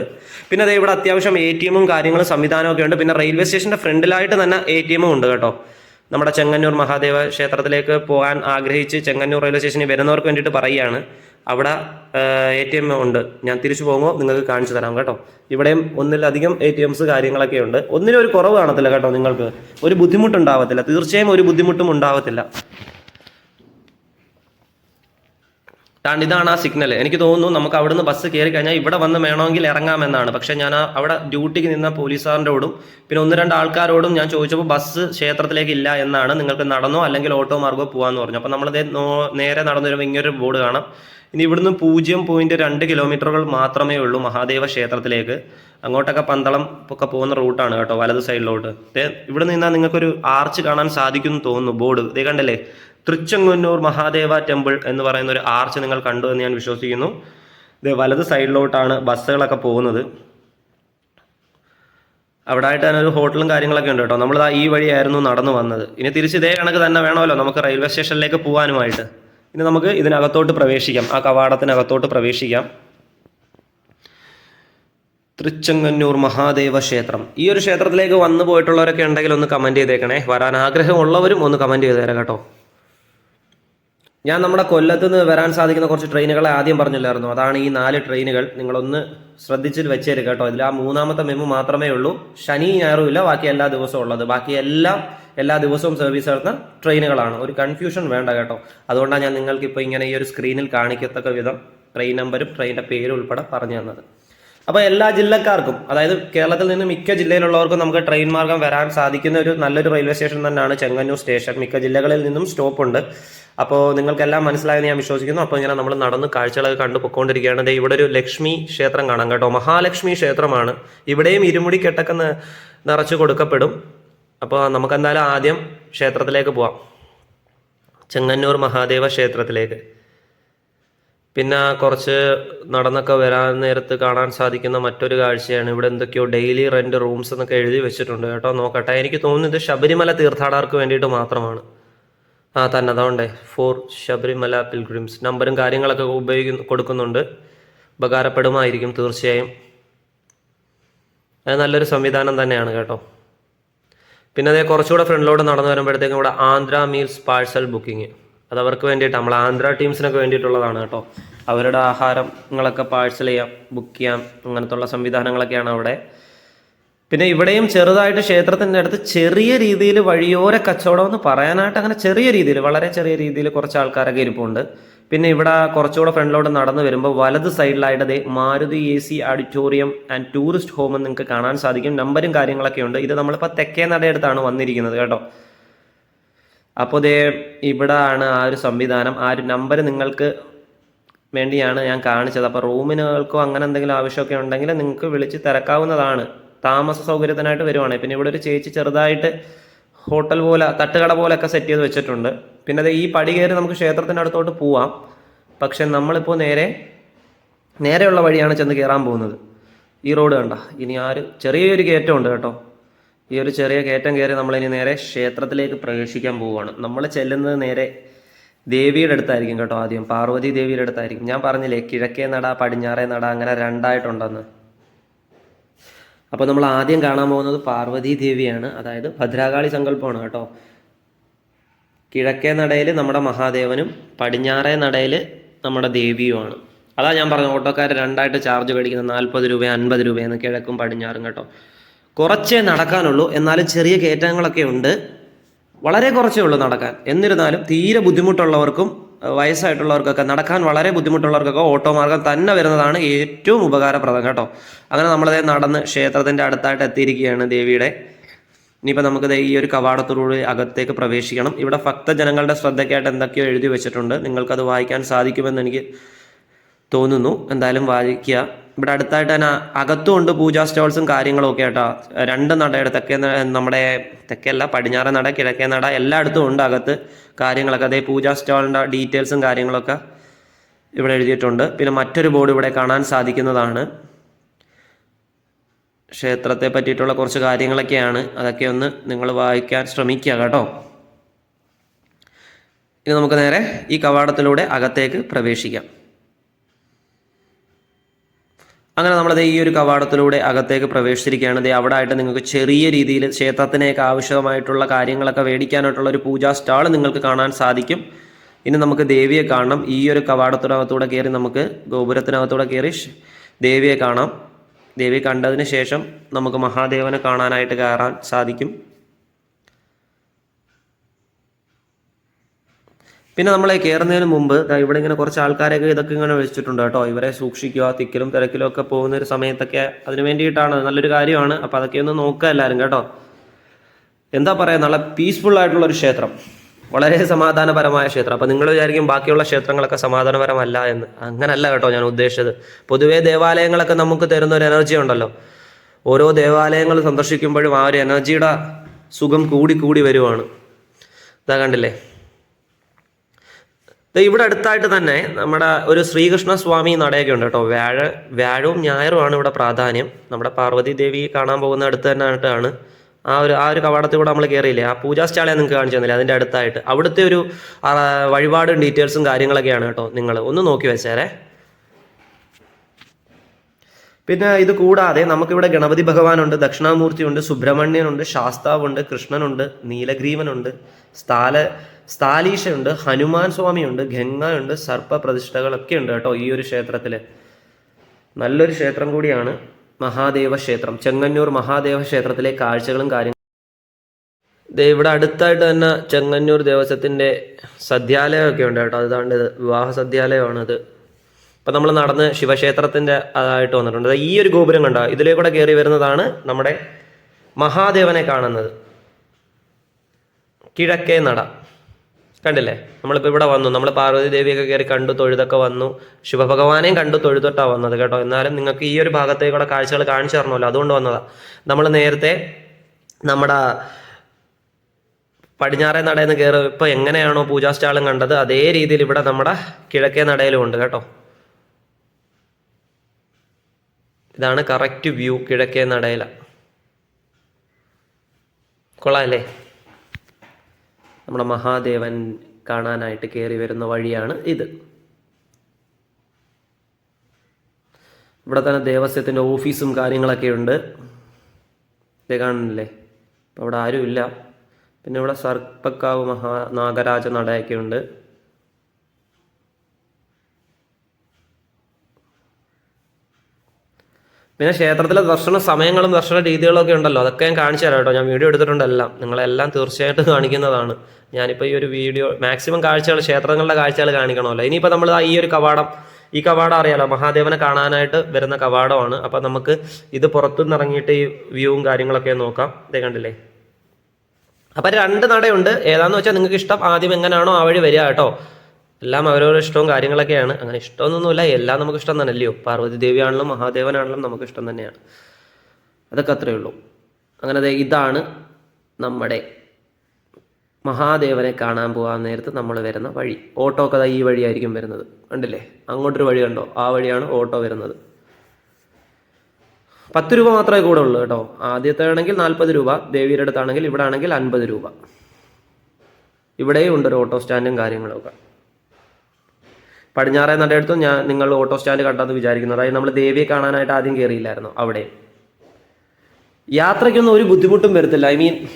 പിന്നെ അതേ ഇവിടെ അത്യാവശ്യം എ ടി എമ്മും കാര്യങ്ങളും സംവിധാനമൊക്കെ ഉണ്ട്. പിന്നെ റെയിൽവേ സ്റ്റേഷന്റെ ഫ്രണ്ടിലായിട്ട് തന്നെ എ ടി എമ്മും ഉണ്ട് കേട്ടോ. നമ്മുടെ ചെങ്ങന്നൂർ മഹാദേവ ക്ഷേത്രത്തിലേക്ക് പോകാൻ ആഗ്രഹിച്ച് ചെങ്ങന്നൂർ റെയിൽവേ സ്റ്റേഷനിൽ വരുന്നവർക്ക് വേണ്ടിയിട്ട് പറയുകയാണ്. അവിടെ എ ടി എം ഉണ്ട്. ഞാൻ തിരിച്ചു പോകുമ്പോൾ നിങ്ങൾക്ക് കാണിച്ചു തരാം കേട്ടോ. ഇവിടെയും ഒന്നിലധികം എ ടി എംസ് കാര്യങ്ങളൊക്കെ ഉണ്ട്. ഒന്നിനും ഒരു കുറവ് കാണത്തില്ല കേട്ടോ നിങ്ങൾക്ക്. ഒരു ബുദ്ധിമുട്ടുണ്ടാവത്തില്ല. തീർച്ചയായും ഒരു ബുദ്ധിമുട്ടും ഉണ്ടാവത്തില്ല. കാരണം ഇതാണ് ആ സിഗ്നൽ എനിക്ക് തോന്നുന്നു നമുക്ക് അവിടുന്ന് ബസ് കയറി കഴിഞ്ഞാൽ ഇവിടെ വന്ന് വേണമെങ്കിൽ ഇറങ്ങാമെന്നാണ്. പക്ഷേ ഞാൻ അവിടെ ഡ്യൂട്ടിക്ക് നിന്ന പോലീസുകാരനോടും പിന്നെ ഒന്ന് രണ്ട് ആൾക്കാരോടും ഞാൻ ചോദിച്ചപ്പോൾ ബസ് ക്ഷേത്രത്തിലേക്ക് ഇല്ല എന്നാണ് നിങ്ങൾക്ക് നടന്നോ അല്ലെങ്കിൽ ഓട്ടോ മാർഗോ പോകാമെന്ന് പറഞ്ഞു. അപ്പോൾ നമ്മളത് നേരെ നടന്നു വരുമ്പോൾ ഇങ്ങനൊരു ബോർഡ് കാണാം. ഇനി ഇവിടുന്ന് പൂജ്യം പോയിന്റ് രണ്ട് കിലോമീറ്ററുകൾ മാത്രമേ ഉള്ളൂ മഹാദേവ ക്ഷേത്രത്തിലേക്ക്. അങ്ങോട്ടൊക്കെ പന്തളം ഒക്കെ പോകുന്ന റൂട്ടാണ് കേട്ടോ വലത് സൈഡിലോട്ട് ഇവിടെ നിന്നാൽ നിങ്ങൾക്കൊരു ആർച്ച് കാണാൻ സാധിക്കും തോന്നുന്നു ബോർഡ് ഇതേ കണ്ടല്ലേ? തൃച്ചെങ്ങന്നൂർ മഹാദേവ ടെമ്പിൾ എന്ന് പറയുന്ന ഒരു ആർച്ച് നിങ്ങൾ കണ്ടു എന്ന് ഞാൻ വിശ്വസിക്കുന്നു. ഇത് വലത് സൈഡിലോട്ടാണ് ബസ്സുകളൊക്കെ പോകുന്നത്. അവിടെ ആയിട്ട് തന്നെ ഒരു ഹോട്ടലും കാര്യങ്ങളൊക്കെ ഉണ്ട് കേട്ടോ. നമ്മൾ ഈ വഴിയായിരുന്നു നടന്നു വന്നത്. ഇനി തിരിച്ച് ഇതേ കണക്ക് തന്നെ വേണമല്ലോ നമുക്ക് റെയിൽവേ സ്റ്റേഷനിലേക്ക് പോകാനുമായിട്ട് ഇനി നമുക്ക് ഇതിനകത്തോട്ട് പ്രവേശിക്കാം. ആ കവാടത്തിനകത്തോട്ട് പ്രവേശിക്കാം. തൃച്ചെങ്ങന്നൂർ മഹാദേവ ക്ഷേത്രം. ഈ ഒരു ക്ഷേത്രത്തിലേക്ക് വന്നു പോയിട്ടുള്ളവരൊക്കെ ഉണ്ടെങ്കിൽ ഒന്ന് കമന്റ് ചെയ്തേക്കണേ. വരാൻ ആഗ്രഹമുള്ളവരും ഒന്ന് കമന്റ് ചെയ്തേരാം കേട്ടോ. ഞാൻ നമ്മുടെ കൊല്ലത്ത് നിന്ന് വരാൻ സാധിക്കുന്ന കുറച്ച് ട്രെയിനുകളെ ആദ്യം പറഞ്ഞില്ലായിരുന്നു. അതാണ് ഈ നാല് ട്രെയിനുകൾ. നിങ്ങളൊന്ന് ശ്രദ്ധിച്ചിട്ട് വെച്ചേര് കേട്ടോ. ഇതിൽ ആ മൂന്നാമത്തെ മെമ്മു മാത്രമേ ഉള്ളൂ. ശനി ഞായറും ഇല്ല. ബാക്കി എല്ലാ ദിവസവും ഉള്ളത്. ബാക്കി എല്ലാം എല്ലാ ദിവസവും സർവീസ് നടത്തുന്ന ട്രെയിനുകളാണ്. ഒരു കൺഫ്യൂഷൻ വേണ്ട കേട്ടോ. അതുകൊണ്ടാണ് ഞാൻ നിങ്ങൾക്ക് ഇപ്പോൾ ഇങ്ങനെ ഈ ഒരു സ്ക്രീനിൽ കാണിക്കത്തക്ക വിധം ട്രെയിൻ നമ്പരും ട്രെയിനിന്റെ പേരും ഉൾപ്പെടെ പറഞ്ഞു തന്നത്. അപ്പോൾ എല്ലാ ജില്ലക്കാർക്കും അതായത് കേരളത്തിൽ നിന്ന് മിക്ക ജില്ലയിലുള്ളവർക്കും നമുക്ക് ട്രെയിൻ മാർഗം വരാൻ സാധിക്കുന്ന ഒരു നല്ലൊരു റെയിൽവേ സ്റ്റേഷൻ തന്നെയാണ് ചെങ്ങന്നൂർ സ്റ്റേഷൻ മിക്ക ജില്ലകളിൽ നിന്നും സ്റ്റോപ്പ് ഉണ്ട്. അപ്പോൾ നിങ്ങൾക്കെല്ലാം മനസ്സിലായെന്ന് ഞാൻ വിശ്വസിക്കുന്നു. അപ്പോൾ ഇങ്ങനെ നമ്മൾ നടന്ന് കാഴ്ചകളൊക്കെ കണ്ടു പൊക്കോണ്ടിരിക്കുകയാണ്. ദേ ഇവിടെ ഒരു ലക്ഷ്മി ക്ഷേത്രം കാണാം കേട്ടോ. മഹാലക്ഷ്മി ക്ഷേത്രമാണ്. ഇവിടെയും ഇരുമുടി കെട്ടൊക്കെ നിറച്ച് കൊടുക്കപ്പെടും. അപ്പോൾ നമുക്ക് എന്തായാലും ആദ്യം ക്ഷേത്രത്തിലേക്ക് പോവാം. ചെങ്ങന്നൂർ മഹാദേവ ക്ഷേത്രത്തിലേക്ക്. പിന്നെ കുറച്ച് നടന്നൊക്കെ വരാൻ നേരത്ത് കാണാൻ സാധിക്കുന്ന മറ്റൊരു കാഴ്ചയാണ്. ഇവിടെ എന്തൊക്കെയോ ഡെയിലി റെന്റ് റൂംസ് എന്നൊക്കെ എഴുതി വെച്ചിട്ടുണ്ട് കേട്ടോ. നോക്കട്ടെ. എനിക്ക് തോന്നുന്നത് ശബരിമല തീർത്ഥാടകർക്ക് വേണ്ടിയിട്ട് മാത്രമാണ്. ആ തന്നെ. അതുകൊണ്ടേ ഫോർ ശബരിമല പിൽഗ്രിംസ്. നമ്പറും കാര്യങ്ങളൊക്കെ ഉപയോഗിക്കുന്നു കൊടുക്കുന്നുണ്ട്. ഉപകാരപ്പെടുമായിരിക്കും തീർച്ചയായും. അത് നല്ലൊരു സംവിധാനം തന്നെയാണ് കേട്ടോ. പിന്നെ അതേ കുറച്ചുകൂടെ ഫ്രണ്ടിലോട്ട് നടന്നു വരുമ്പോഴത്തേക്കും ഇവിടെ ആന്ധ്ര മീൽസ് പാഴ്സൽ ബുക്കിംഗ്. അത് അവർക്ക് വേണ്ടിയിട്ട് നമ്മൾ ആന്ധ്ര ടീംസിനൊക്കെ വേണ്ടിയിട്ടുള്ളതാണ് കേട്ടോ. അവരുടെ ആഹാരങ്ങളൊക്കെ പാഴ്സൽ ചെയ്യാം ബുക്ക് ചെയ്യാം അങ്ങനത്തുള്ള സംവിധാനങ്ങളൊക്കെയാണ് അവിടെ. പിന്നെ ഇവിടെയും ചെറുതായിട്ട് ക്ഷേത്രത്തിന്റെ അടുത്ത് ചെറിയ രീതിയിൽ വഴിയോര കച്ചവടം എന്ന് പറയാനായിട്ട് അങ്ങനെ ചെറിയ രീതിയിൽ വളരെ ചെറിയ രീതിയിൽ കുറച്ച് ആൾക്കാരൊക്കെ ഇരിപ്പുണ്ട്. പിന്നെ ഇവിടെ കുറച്ചുകൂടെ ഫ്രണ്ടിലോട്ട് നടന്നു വരുമ്പോൾ വലത് സൈഡിലായിട്ട് അതേ Maruti A C auditorium and tourist home എന്ന് നിങ്ങൾക്ക് കാണാൻ സാധിക്കും. നമ്പരും കാര്യങ്ങളൊക്കെ ഉണ്ട്. ഇത് നമ്മളിപ്പോൾ തെക്കേ നടയടുത്താണ് വന്നിരിക്കുന്നത് കേട്ടോ. അപ്പോൾ ദേ ഇവിടെ ആണ് ആ ഒരു സംവിധാനം. ആ ഒരു നമ്പർ നിങ്ങൾക്ക് വേണ്ടിയാണ് ഞാൻ കാണിച്ചത്. അപ്പോൾ റൂമിനുകൾക്കോ അങ്ങനെ എന്തെങ്കിലും ആവശ്യമൊക്കെ ഉണ്ടെങ്കിൽ നിങ്ങൾക്ക് വിളിച്ച് തിരക്കാവുന്നതാണ്. താമസ സൗകര്യത്തിനായിട്ട് വരുവാണ്. പിന്നെ ഇവിടെ ഒരു ചേച്ചി ചെറുതായിട്ട് ഹോട്ടൽ പോലെ തട്ടുകട പോലെയൊക്കെ സെറ്റ് ചെയ്ത് വെച്ചിട്ടുണ്ട്. പിന്നെ അത് ഈ പടി കയറി നമുക്ക് ക്ഷേത്രത്തിന്റെ അടുത്തോട്ട് പോവാം. പക്ഷെ നമ്മളിപ്പോൾ നേരെ നേരെയുള്ള വഴിയാണ് ചെന്ന് കയറാൻ പോകുന്നത്. ഈ റോഡ് കണ്ട ഇനി ആ ഒരു ചെറിയൊരു കയറ്റമുണ്ട് കേട്ടോ. ഈ ഒരു ചെറിയ കയറ്റം കയറി ഇനി നേരെ ക്ഷേത്രത്തിലേക്ക് പ്രവേശിക്കാൻ പോവുകയാണ്. നമ്മൾ ചെല്ലുന്നത് നേരെ ദേവിയുടെ അടുത്തായിരിക്കും കേട്ടോ ആദ്യം. പാർവതി ദേവിയുടെ അടുത്തായിരിക്കും. ഞാൻ പറഞ്ഞില്ലേ കിഴക്കേ നട പടിഞ്ഞാറേ നട അങ്ങനെ രണ്ടായിട്ടുണ്ടെന്ന്. അപ്പോൾ നമ്മൾ ആദ്യം കാണാൻ പോകുന്നത് പാർവതി ദേവിയാണ്. അതായത് ഭദ്രാകാളി സങ്കല്പമാണ് കേട്ടോ. കിഴക്കേ നടയിൽ നമ്മുടെ മഹാദേവനും പടിഞ്ഞാറേ നടയിൽ നമ്മുടെ ദേവിയുമാണ്. അതാ ഞാൻ പറഞ്ഞ ഓട്ടോക്കാർ രണ്ടായിട്ട് ചാർജ് മേടിക്കുന്നത് നാൽപ്പത് രൂപ അൻപത് രൂപയെന്ന് കിഴക്കും പടിഞ്ഞാറും കേട്ടോ. കുറച്ചേ നടക്കാനുള്ളൂ എന്നാലും ചെറിയ കയറ്റങ്ങളൊക്കെ ഉണ്ട്. വളരെ കുറച്ചേ ഉള്ളൂ നടക്കാൻ. എന്നിരുന്നാലും തീരെ ബുദ്ധിമുട്ടുള്ളവർക്കും വയസ്സായിട്ടുള്ളവർക്കൊക്കെ നടക്കാൻ വളരെ ബുദ്ധിമുട്ടുള്ളവർക്കൊക്കെ ഓട്ടോ മാർഗം തന്നെ വരുന്നതാണ് ഏറ്റവും ഉപകാരപ്രദം കേട്ടോ. അങ്ങനെ നമ്മളതേ നടന്ന് ക്ഷേത്രത്തിന്റെ അടുത്തായിട്ട് എത്തിയിരിക്കുകയാണ് ദേവിയുടെ. ഇനിയിപ്പോൾ നമുക്ക് ഈ ഒരു കവാടത്തിലൂടെ അകത്തേക്ക് പ്രവേശിക്കണം. ഇവിടെ ഭക്തജനങ്ങളുടെ ശ്രദ്ധയ്ക്കായിട്ട് എന്തൊക്കെയോ എഴുതി വെച്ചിട്ടുണ്ട്. നിങ്ങൾക്കത് വായിക്കാൻ സാധിക്കുമെന്ന് എനിക്ക് തോന്നുന്നു. എന്തായാലും വായിക്കുക. ഇവിടെ അടുത്തായിട്ട് തന്നെ അകത്തുമുണ്ട് പൂജാ സ്റ്റോൾസും കാര്യങ്ങളും ഒക്കെ കേട്ടോ. രണ്ട് നടയുടെ തെക്കേ നമ്മുടെ തെക്കല്ല പടിഞ്ഞാറ നട കിഴക്കേ നട എല്ലായിടത്തും ഉണ്ട് അകത്ത് കാര്യങ്ങളൊക്കെ. അതേ പൂജാ സ്റ്റോളിന്റെ ഡീറ്റെയിൽസും കാര്യങ്ങളൊക്കെ ഇവിടെ എഴുതിയിട്ടുണ്ട്. പിന്നെ മറ്റൊരു ബോർഡ് ഇവിടെ കാണാൻ സാധിക്കുന്നതാണ്. ക്ഷേത്രത്തെ പറ്റിയിട്ടുള്ള കുറച്ച് കാര്യങ്ങളൊക്കെയാണ്. അതൊക്കെ ഒന്ന് നിങ്ങൾ വായിക്കാൻ ശ്രമിക്കുക കേട്ടോ. ഇനി നമുക്ക് നേരെ ഈ കവാടത്തിലൂടെ അകത്തേക്ക് പ്രവേശിക്കാം. അങ്ങനെ നമ്മളത് ഈ ഒരു കവാടത്തിലൂടെ അകത്തേക്ക് പ്രവേശിച്ചിരിക്കുകയാണ്. ദേ അവിടെ ആയിട്ട് നിങ്ങൾക്ക് ചെറിയ രീതിയിൽ ക്ഷേത്രത്തിനേക്ക് ആവശ്യമായിട്ടുള്ള കാര്യങ്ങളൊക്കെ മേടിക്കാനായിട്ടുള്ള ഒരു പൂജാ സ്റ്റാൾ നിങ്ങൾക്ക് കാണാൻ സാധിക്കും. ഇനി നമുക്ക് ദേവിയെ കാണണം. ഈ ഒരു കവാടത്തിനകത്തൂടെ കയറി നമുക്ക് ഗോപുരത്തിനകത്തൂടെ കയറി ദേവിയെ കാണാം. ദേവിയെ കണ്ടതിന് ശേഷം നമുക്ക് മഹാദേവനെ കാണാനായിട്ട് കയറാൻ സാധിക്കും. പിന്നെ നമ്മളെ കയറുന്നതിന് മുമ്പ് ഇവിടെ ഇങ്ങനെ കുറച്ച് ആൾക്കാരൊക്കെ ഇതൊക്കെ ഇങ്ങനെ വെച്ചിട്ടുണ്ട് കേട്ടോ. ഇവരെ സൂക്ഷിക്കുക തിക്കിലും തിരക്കിലും ഒക്കെ പോകുന്ന ഒരു സമയത്തൊക്കെ അതിന് വേണ്ടിയിട്ടാണ്. നല്ലൊരു കാര്യമാണ്. അപ്പോൾ അതൊക്കെ ഒന്ന് നോക്കുക എല്ലാവരും കേട്ടോ. എന്താ പറയുക നല്ല പീസ്ഫുൾ ആയിട്ടുള്ള ഒരു ക്ഷേത്രം. വളരെ സമാധാനപരമായ ക്ഷേത്രം. അപ്പോൾ നിങ്ങൾ വിചാരിക്കും ബാക്കിയുള്ള ക്ഷേത്രങ്ങളൊക്കെ സമാധാനപരമല്ല എന്ന്. അങ്ങനല്ല കേട്ടോ ഞാൻ ഉദ്ദേശിച്ചത്. പൊതുവേ ദേവാലയങ്ങളൊക്കെ നമുക്ക് തരുന്ന ഒരു എനർജി ഉണ്ടല്ലോ. ഓരോ ദേവാലയങ്ങൾ സന്ദർശിക്കുമ്പോഴും ആ ഒരു എനർജിയുടെ സുഖം കൂടി കൂടി വരുവാണ്. ഇതാ കണ്ടില്ലേ? ഇവിടെ അടുത്തായിട്ട് തന്നെ നമ്മുടെ ഒരു ശ്രീകൃഷ്ണ സ്വാമി നടയൊക്കെ ഉണ്ട് കേട്ടോ. വ്യാഴ വ്യാഴവും ഞായറുമാണ് ഇവിടെ പ്രാധാന്യം. നമ്മുടെ പാർവതി ദേവി കാണാൻ പോകുന്ന അടുത്ത് തന്നെ ആയിട്ടാണ് ആ ഒരു ആ ഒരു കവാടത്തിൽ കൂടെ നമ്മൾ കയറിയില്ലേ ആ പൂജാ നിങ്ങൾക്ക് കാണിച്ചു തന്നില്ലേ? അതിന്റെ അടുത്തായിട്ട്. അവിടുത്തെ ഒരു വഴിപാടും ഡീറ്റെയിൽസും കാര്യങ്ങളൊക്കെയാണ് കേട്ടോ നിങ്ങൾ ഒന്ന് നോക്കി വെച്ചേരേ. പിന്നെ ഇത് കൂടാതെ നമുക്കിവിടെ ഗണപതി ഭഗവാനുണ്ട് ദക്ഷിണാമൂർത്തിയുണ്ട് സുബ്രഹ്മണ്യനുണ്ട് ശാസ്താവുണ്ട് കൃഷ്ണനുണ്ട് നീലഗ്രീവനുണ്ട് സ്ഥാല സ്ഥാലീശയുണ്ട് ഹനുമാൻ സ്വാമിയുണ്ട് ഗംഗയുണ്ട് സർപ്പ പ്രതിഷ്ഠകളൊക്കെ ഉണ്ട് കേട്ടോ ഈ ഒരു ക്ഷേത്രത്തിൽ നല്ലൊരു ക്ഷേത്രം കൂടിയാണ് മഹാദേവ ക്ഷേത്രം. ചെങ്ങന്നൂർ മഹാദേവ ക്ഷേത്രത്തിലെ കാഴ്ചകളും കാര്യങ്ങളും. ഇവിടെ അടുത്തായിട്ട് തന്നെ ചെങ്ങന്നൂർ ദേവസ്വത്തിന്റെ സദ്യാലയമൊക്കെ ഉണ്ട് കേട്ടോ. അതാണ്ട് വിവാഹ സദ്യാലയമാണത് അപ്പം നമ്മൾ നടന്ന് ശിവക്ഷേത്രത്തിന്റെ അതായിട്ട് വന്നിട്ടുണ്ട്. ഈ ഒരു ഗോപുരം കണ്ടോ? ഇതിലേ കൂടെ കയറി വരുന്നതാണ് നമ്മുടെ മഹാദേവനെ കാണുന്നത്. കിഴക്കേ നട. കണ്ടില്ലേ? നമ്മളിപ്പോൾ ഇവിടെ വന്നു. നമ്മൾ പാർവതി ദേവിയൊക്കെ കയറി കണ്ടു തൊഴുതൊക്കെ വന്നു. ശിവഭഗവാനെയും കണ്ടു തൊഴുതൊട്ടാണ് വന്നത് കേട്ടോ. എന്നാലും നിങ്ങൾക്ക് ഈ ഒരു ഭാഗത്തേക്കൂടെ കാഴ്ചകൾ കാണിച്ചു തരണമല്ലോ. അതുകൊണ്ട് വന്നതാണ് നമ്മൾ നേരത്തെ നമ്മുടെ പടിഞ്ഞാറേ നടയിൽ നിന്ന് കയറി ഇപ്പോൾ എങ്ങനെയാണോ പൂജാ സ്റ്റാളും കണ്ടത് അതേ രീതിയിൽ ഇവിടെ നമ്മുടെ കിഴക്കേ നടയിലും ഉണ്ട് കേട്ടോ. ഇതാണ് കറക്റ്റ് വ്യൂ കിഴക്കേ നടയില കൊള്ളാമല്ലേ നമ്മുടെ മഹാദേവൻ കാണാനായിട്ട് കയറി വരുന്ന വഴിയാണ് ഇത്. ഇവിടെ തന്നെ ദേവസ്വത്തിന്റെ ഓഫീസും കാര്യങ്ങളൊക്കെ ഉണ്ട് ഇത് കാണുന്നില്ലേ? അവിടെ ആരുമില്ല. പിന്നെ ഇവിടെ സർപ്പക്കാവ് മഹാ നാഗരാജ നടയൊക്കെ ഉണ്ട് പിന്നെ ക്ഷേത്രത്തിലെ ദർശന സമയങ്ങളും ദർശന രീതികളും ഒക്കെ ഉണ്ടല്ലോ. അതൊക്കെ ഞാൻ കാണിച്ചു തരാം കേട്ടോ. ഞാൻ വീഡിയോ എടുത്തിട്ടുണ്ട് എല്ലാം. നിങ്ങളെല്ലാം തീർച്ചയായിട്ടും കാണിക്കുന്നതാണ്. ഞാനിപ്പോൾ ഈ ഒരു വീഡിയോ മാക്സിമം കാഴ്ചകൾ ക്ഷേത്രങ്ങളുടെ കാഴ്ചകൾ കാണിക്കണമല്ലോ. ഇനിയിപ്പോൾ നമ്മൾ ഈ ഒരു കവാടം ഈ കവാടം അറിയാലോ? മഹാദേവനെ കാണാനായിട്ട് വരുന്ന കവാടമാണ്. അപ്പോൾ നമുക്ക് ഇത് പുറത്തുനിന്ന് ഇറങ്ങിയിട്ട് ഈ വ്യൂവും കാര്യങ്ങളൊക്കെ നോക്കാം. ഇതേ കണ്ടില്ലേ? അപ്പം രണ്ട് നടയുണ്ട്. ഏതാണെന്ന് വെച്ചാൽ നിങ്ങൾക്ക് ഇഷ്ടം ആദ്യം എങ്ങനെയാണോ ആ വഴി വരിക കേട്ടോ. എല്ലാം അവരവരുടെ ഇഷ്ടവും കാര്യങ്ങളൊക്കെയാണ്. അങ്ങനെ ഇഷ്ടമൊന്നുമില്ല. എല്ലാം നമുക്ക് ഇഷ്ടം തന്നെയല്ലയോ? പാർവതി ദേവിയാണെങ്കിലും മഹാദേവനാണെങ്കിലും നമുക്ക് ഇഷ്ടം തന്നെയാണ്. അതൊക്കെ അത്രയേ ഉള്ളൂ. അങ്ങനെ ഇതാണ് നമ്മുടെ മഹാദേവനെ കാണാൻ പോകാൻ നേരത്ത് നമ്മൾ വരുന്ന വഴി. ഓട്ടോ കഥ ഈ വഴിയായിരിക്കും വരുന്നത്. കണ്ടില്ലേ? അങ്ങോട്ടൊരു വഴി കണ്ടോ? ആ വഴിയാണ് ഓട്ടോ വരുന്നത്. പത്ത് രൂപ മാത്രമേ കൂടെ ഉള്ളൂ കേട്ടോ. ആദ്യത്തെ ആണെങ്കിൽ നാൽപ്പത് രൂപ ദേവിയുടെ അടുത്താണെങ്കിൽ ഇവിടെ ആണെങ്കിൽ അൻപത് രൂപ. ഇവിടെയും ഉണ്ട് ഒരു ഓട്ടോ സ്റ്റാൻഡും കാര്യങ്ങളൊക്കെ. പടിഞ്ഞാറേ നടയെടുത്തും ഞാൻ നിങ്ങൾ ഓട്ടോ സ്റ്റാൻഡ് കണ്ടെന്ന് വിചാരിക്കുന്നു. അതായത് നമ്മൾ ദേവിയെ കാണാനായിട്ട് ആദ്യം കയറിയില്ലായിരുന്നു അവിടെ. യാത്രയ്ക്കൊന്നും ഒരു ബുദ്ധിമുട്ടും വരത്തില്ല. ഐ മീൻ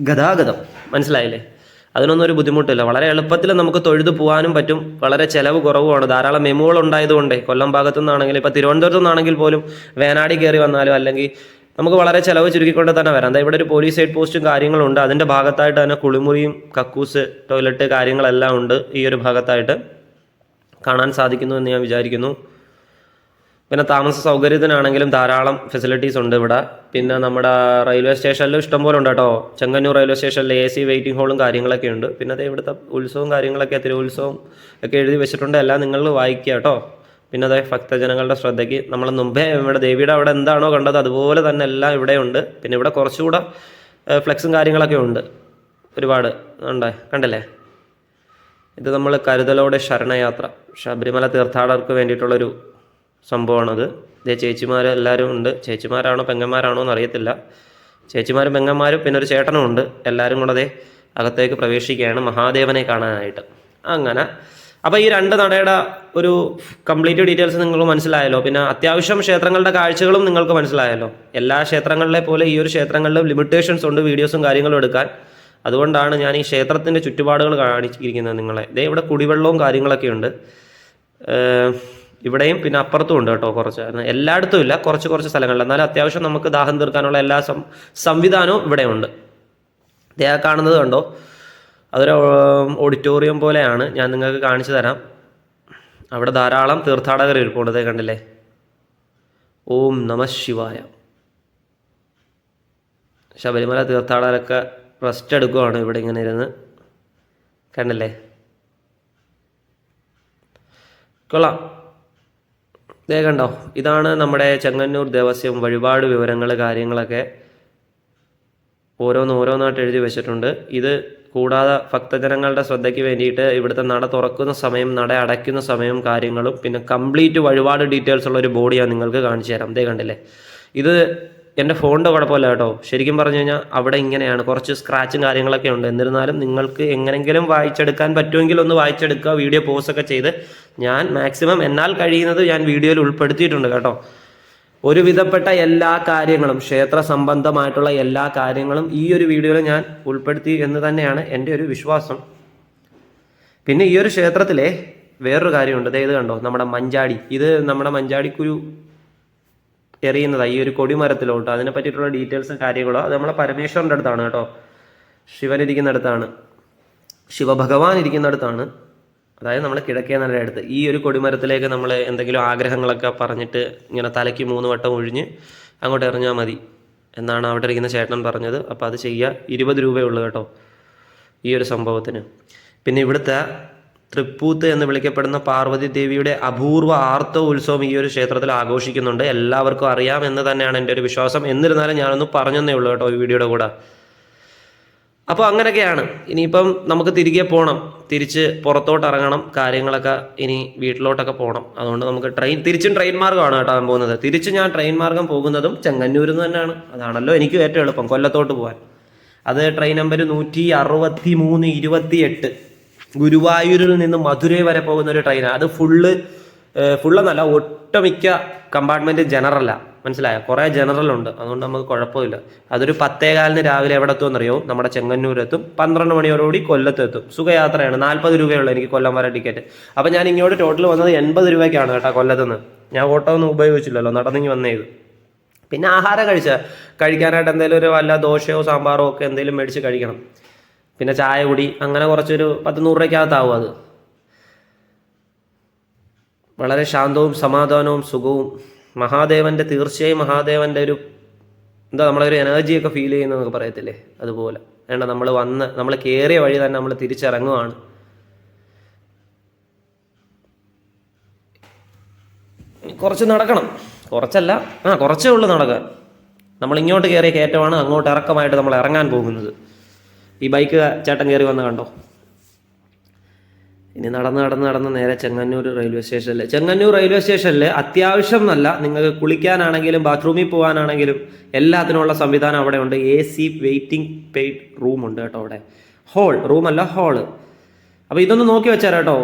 ഗതാഗതം. മനസ്സിലായില്ലേ? അതിനൊന്നും ഒരു ബുദ്ധിമുട്ടില്ല. വളരെ എളുപ്പത്തിൽ നമുക്ക് തൊഴുതു പോകാനും പറ്റും. വളരെ ചിലവ് കുറവുമാണ്. ധാരാളം മെമുകൾ ഉണ്ടായതുകൊണ്ട് കൊല്ലം ഭാഗത്തു നിന്നാണെങ്കിൽ ഇപ്പോൾ തിരുവനന്തപുരത്തു നിന്നാണെങ്കിൽ പോലും വേനാടി കയറി വന്നാലും അല്ലെങ്കിൽ നമുക്ക് വളരെ ചിലവ് ചുരുക്കിക്കൊണ്ട് തന്നെ വരാം. എന്താ ഇവിടെ ഒരു പോലീസ് ഹെഡ് പോസ്റ്റും കാര്യങ്ങളുണ്ട്. അതിന്റെ ഭാഗത്തായിട്ട് തന്നെ കുളിമുറിയും കക്കൂസ് ടോയ്ലറ്റ് കാര്യങ്ങളെല്ലാം ഉണ്ട് ഈ ഒരു ഭാഗത്തായിട്ട്. കാണാൻ സാധിക്കുന്നു എന്ന് ഞാൻ വിചാരിക്കുന്നു. പിന്നെ താമസ സൗകര്യത്തിനാണെങ്കിലും ധാരാളം ഫെസിലിറ്റീസ് ഉണ്ട് ഇവിടെ. പിന്നെ നമ്മുടെ റെയിൽവേ സ്റ്റേഷനിലും ഇഷ്ടംപോലെ ഉണ്ട് കേട്ടോ. ചെങ്ങന്നൂർ റെയിൽവേ സ്റ്റേഷനിൽ എ സി വെയിറ്റിംഗ് ഹോളും കാര്യങ്ങളൊക്കെ ഉണ്ട്. പിന്നെ അതേ ഇവിടുത്തെ ഉത്സവവും കാര്യങ്ങളൊക്കെ തിരുവുത്സവം ഒക്കെ എഴുതി വെച്ചിട്ടുണ്ട്. എല്ലാം നിങ്ങൾ വായിക്കുക കേട്ടോ. പിന്നെ അതേ ഭക്തജനങ്ങളുടെ ശ്രദ്ധയ്ക്ക് നമ്മൾ മുമ്പേ ഇവിടെ ദേവിയുടെ അവിടെ എന്താണോ കണ്ടത് അതുപോലെ തന്നെ എല്ലാം ഇവിടെ ഉണ്ട്. പിന്നെ ഇവിടെ കുറച്ചുകൂടെ ഫ്ലെക്സും കാര്യങ്ങളൊക്കെ ഉണ്ട്. ഒരുപാട് ഉണ്ട്. കണ്ടില്ലേ? ഇത് നമ്മൾ കരുതലോടെ ശരണയാത്ര. ശബരിമല തീർത്ഥാടകർക്ക് വേണ്ടിയിട്ടുള്ളൊരു സംഭവമാണത്. ഇതേ ചേച്ചിമാർ എല്ലാവരും ഉണ്ട്. ചേച്ചിമാരാണോ പെങ്ങന്മാരാണോ എന്ന് അറിയത്തില്ല ചേച്ചിമാരും പെങ്ങന്മാരും പിന്നെ ഒരു ചേട്ടനും ഉണ്ട്. എല്ലാവരും കൂടെ അതേ അകത്തേക്ക് പ്രവേശിക്കുകയാണ് മഹാദേവനെ കാണാനായിട്ട്. അങ്ങനെ. അപ്പോൾ ഈ രണ്ട് നടയുടെ ഒരു കംപ്ലീറ്റ് ഡീറ്റെയിൽസ് നിങ്ങൾക്ക് മനസ്സിലായല്ലോ. പിന്നെ അത്യാവശ്യം ക്ഷേത്രങ്ങളുടെ കാഴ്ചകളും നിങ്ങൾക്ക് മനസ്സിലായല്ലോ. എല്ലാ ക്ഷേത്രങ്ങളിലെ പോലെ ഈ ഒരു ക്ഷേത്രങ്ങളിലും ലിമിറ്റേഷൻസ് ഉണ്ട് വീഡിയോസും കാര്യങ്ങളും എടുക്കാൻ. അതുകൊണ്ടാണ് ഞാൻ ഈ ക്ഷേത്രത്തിന്റെ ചുറ്റുപാടുകൾ കാണിച്ചിരിക്കുന്നത് നിങ്ങളെ. ഇതേ ഇവിടെ കുടിവെള്ളവും കാര്യങ്ങളൊക്കെ ഉണ്ട്. ഇവിടെയും പിന്നെ അപ്പുറത്തും ഉണ്ട് കേട്ടോ കുറച്ച്. എല്ലായിടത്തും ഇല്ല കുറച്ച് കുറച്ച് സ്ഥലങ്ങളിൽ. എന്നാലും അത്യാവശ്യം നമുക്ക് ദാഹം തീർക്കാനുള്ള എല്ലാ സംവിധാനവും ഇവിടെ ഉണ്ട്. ഇതേ കാണുന്നത് കണ്ടോ? അതൊരു ഓഡിറ്റോറിയം പോലെയാണ്. ഞാൻ നിങ്ങൾക്ക് കാണിച്ചു തരാം. അവിടെ ധാരാളം തീർത്ഥാടകർ ഇരിപ്പുണ്ട്. കണ്ടില്ലേ? ഓം നമ ശിവായ. ശബരിമല തീർത്ഥാടകരൊക്കെ റെസ്റ്റ് എടുക്കുവാണ് ഇവിടെ ഇങ്ങനെ ഇരുന്ന്. കണ്ടല്ലേ? കൊള്ളാം. ദേ കണ്ടോ? ഇതാണ് നമ്മുടെ ചെങ്ങന്നൂർ ദേവസ്വം വഴിപാട് വിവരങ്ങൾ കാര്യങ്ങളൊക്കെ ഓരോന്ന് ഓരോന്നായിട്ട് എഴുതി വെച്ചിട്ടുണ്ട്. ഇത് കൂടാതെ ഭക്തജനങ്ങളുടെ ശ്രദ്ധയ്ക്ക് വേണ്ടിയിട്ട് ഇവിടുത്തെ നട തുറക്കുന്ന സമയം നട അടയ്ക്കുന്ന സമയം കാര്യങ്ങളും പിന്നെ കംപ്ലീറ്റ് വഴിപാട് ഡീറ്റെയിൽസ് ഉള്ള ഒരു ബോർഡ് ഞാൻ നിങ്ങൾക്ക് കാണിച്ചു തരാം. ദേ കണ്ടില്ലേ? ഇത് എന്റെ ഫോണിന്റെ കുഴപ്പമില്ല കേട്ടോ. ശരിക്കും പറഞ്ഞു കഴിഞ്ഞാൽ അവിടെ ഇങ്ങനെയാണ്. കുറച്ച് സ്ക്രാച്ചും കാര്യങ്ങളൊക്കെ ഉണ്ട്. എന്നിരുന്നാലും നിങ്ങൾക്ക് എങ്ങനെങ്കിലും വായിച്ചെടുക്കാൻ പറ്റുമെങ്കിൽ ഒന്ന് വായിച്ചെടുക്കുക വീഡിയോ പോസ്റ്റൊക്കെ ചെയ്ത്. ഞാൻ മാക്സിമം എന്നാൽ കഴിയുന്നത് ഞാൻ വീഡിയോയിൽ ഉൾപ്പെടുത്തിയിട്ടുണ്ട് കേട്ടോ. ഒരുവിധപ്പെട്ട എല്ലാ കാര്യങ്ങളും ക്ഷേത്ര സംബന്ധമായിട്ടുള്ള എല്ലാ കാര്യങ്ങളും ഈ ഒരു വീഡിയോയിൽ ഞാൻ ഉൾപ്പെടുത്തി എന്ന് തന്നെയാണ് എന്റെ ഒരു വിശ്വാസം. പിന്നെ ഈ ഒരു ക്ഷേത്രത്തിലെ വേറൊരു കാര്യമുണ്ട്. ഇത് കണ്ടോ? നമ്മുടെ മഞ്ചാടി. ഇത് നമ്മുടെ മഞ്ചാടിക്കുരു എറിയുന്നതാണ് ഈ ഒരു കൊടിമരത്തിലോട്ട്. അതിനെ പറ്റിയിട്ടുള്ള ഡീറ്റെയിൽസും കാര്യങ്ങളോ അത് നമ്മളെ പരമേശ്വരന്റെ അടുത്താണ് കേട്ടോ. ശിവൻ ഇരിക്കുന്നിടത്താണ് ശിവഭഗവാൻ ഇരിക്കുന്നിടത്താണ് അതായത് നമ്മൾ കിഴക്കേ നല്ല അടുത്ത്. ഈ ഒരു കൊടിമരത്തിലേക്ക് നമ്മൾ എന്തെങ്കിലും ആഗ്രഹങ്ങളൊക്കെ പറഞ്ഞിട്ട് ഇങ്ങനെ തലയ്ക്ക് മൂന്ന് വട്ടം ഒഴിഞ്ഞ് അങ്ങോട്ട് എറിഞ്ഞാൽ മതി എന്നാണ് അവിടെ ഇരിക്കുന്ന ചേട്ടൻ പറഞ്ഞത്. അപ്പോൾ അത് ചെയ്യുക ഇരുപത് രൂപയുള്ളൂ കേട്ടോ ഈ ഒരു സംഭവത്തിന്. പിന്നെ ഇവിടുത്തെ തൃപ്പൂത്ത് എന്ന് വിളിക്കപ്പെടുന്ന പാർവതി ദേവിയുടെ അപൂർവ ആർത്ത ഉത്സവം ഈ ഒരു ക്ഷേത്രത്തിൽ ആഘോഷിക്കുന്നുണ്ട്. എല്ലാവർക്കും അറിയാം എന്ന് തന്നെയാണ് എന്റെ ഒരു വിശ്വാസം. എന്നിരുന്നാലും ഞാനൊന്ന് പറഞ്ഞതേ ഉള്ളൂ കേട്ടോ ഈ വീഡിയോയുടെ കൂടെ. അപ്പോൾ അങ്ങനെയൊക്കെയാണ്. ഇനിയിപ്പം നമുക്ക് തിരികെ പോകണം തിരിച്ച് പുറത്തോട്ട് ഇറങ്ങണം. കാര്യങ്ങളൊക്കെ ഇനി വീട്ടിലോട്ടൊക്കെ പോകണം അതുകൊണ്ട് നമുക്ക് ട്രെയിൻ തിരിച്ചും ട്രെയിൻ മാർഗമാണ് കേട്ടോ ഞാൻ പോകുന്നത്. തിരിച്ച് ഞാൻ ട്രെയിൻ മാർഗം പോകുന്നതും ചെങ്ങന്നൂരിൽ നിന്ന് തന്നെയാണ്. അതാണല്ലോ എനിക്ക് ഏറ്റവും എളുപ്പം കൊല്ലത്തോട്ട് പോകാൻ. അത് ട്രെയിൻ നമ്പർ നൂറ്റി അറുപത്തി മൂന്ന് ഇരുപത്തി എട്ട് ഗുരുവായൂരിൽ നിന്ന് മധുരൈ വരെ പോകുന്ന ഒരു ട്രെയിനാണ് അത് ഫുള്ള് ഫുള്ളെന്നല്ല ഒട്ടുമിക്ക കമ്പാർട്ട്മെന്റ് ജനറലാണ് മനസ്സിലായോ? കുറേ ജനറൽ ഉണ്ട്. അതുകൊണ്ട് നമുക്ക് കുഴപ്പമില്ല. അതൊരു പത്തേകാലിന് രാവിലെ എവിടെ എത്തുമെന്നറിയോ? നമ്മുടെ ചെങ്ങന്നൂരെത്തും. പന്ത്രണ്ട് മണിയോടുകൂടി കൊല്ലത്തെത്തും സുഖയാത്രയാണ്. നാൽപ്പത് രൂപയുള്ളൂ എനിക്ക് കൊല്ലം വരെ ടിക്കറ്റ്. അപ്പം ഞാൻ ഇങ്ങോട്ട് ടോട്ടൽ വന്നത് എൺപത് രൂപയ്ക്കാണ് കേട്ടോ കൊല്ലത്തുനിന്ന്. ഞാൻ ഓട്ടോ ഒന്നും ഉപയോഗിച്ചില്ലല്ലോ. നടന്നിങ്ങി വന്നേത് പിന്നെ ആഹാരം കഴിച്ച. കഴിക്കാനായിട്ട് എന്തെങ്കിലും ഒരു വല്ല ദോശയോ സാമ്പാറോ ഒക്കെ എന്തെങ്കിലും മേടിച്ച് കഴിക്കണം. പിന്നെ ചായ കുടി അങ്ങനെ കുറച്ചൊരു പത്ത് നൂറ് രൂപയ്ക്കകത്താവും അത്. വളരെ ശാന്തവും സമാധാനവും സുഖവും. മഹാദേവന്റെ തീർച്ചയായും മഹാദേവന്റെ ഒരു എന്താ നമ്മളൊരു എനർജിയൊക്കെ ഫീൽ ചെയ്യുന്നതെന്നൊക്കെ പറയത്തില്ലേ? അതുപോലെ. വേണ്ട നമ്മൾ വന്ന് നമ്മൾ കയറിയ വഴി തന്നെ നമ്മൾ തിരിച്ചിറങ്ങുവാണ്. കുറച്ച് നടക്കണം. കുറച്ചല്ല ആ കുറച്ചേ ഉള്ളൂ നടക്കാൻ. നമ്മൾ ഇങ്ങോട്ട് കയറിയ കയറ്റമാണ് അങ്ങോട്ട് ഇറക്കമായിട്ട് നമ്മൾ ഇറങ്ങാൻ പോകുന്നത്. ഈ ബൈക്ക് ചേട്ടൻ കയറി വന്ന് കണ്ടോ? ഇനി നടന്ന് നടന്ന് നടന്ന് നേരെ ചെങ്ങന്നൂർ റെയിൽവേ സ്റ്റേഷനിൽ ചെങ്ങന്നൂർ റെയിൽവേ സ്റ്റേഷനിൽ അത്യാവശ്യം നല്ല നിങ്ങൾക്ക് കുളിക്കാനാണെങ്കിലും ബാത്റൂമിൽ പോകാനാണെങ്കിലും എല്ലാത്തിനുമുള്ള സംവിധാനം അവിടെ ഉണ്ട് A C waiting paid room ഉണ്ട് കേട്ടോ അവിടെ. ഹോൾ റൂമല്ല ഹോൾ അപ്പോൾ ഇതൊന്ന് നോക്കി വെച്ചാൽ കേട്ടോ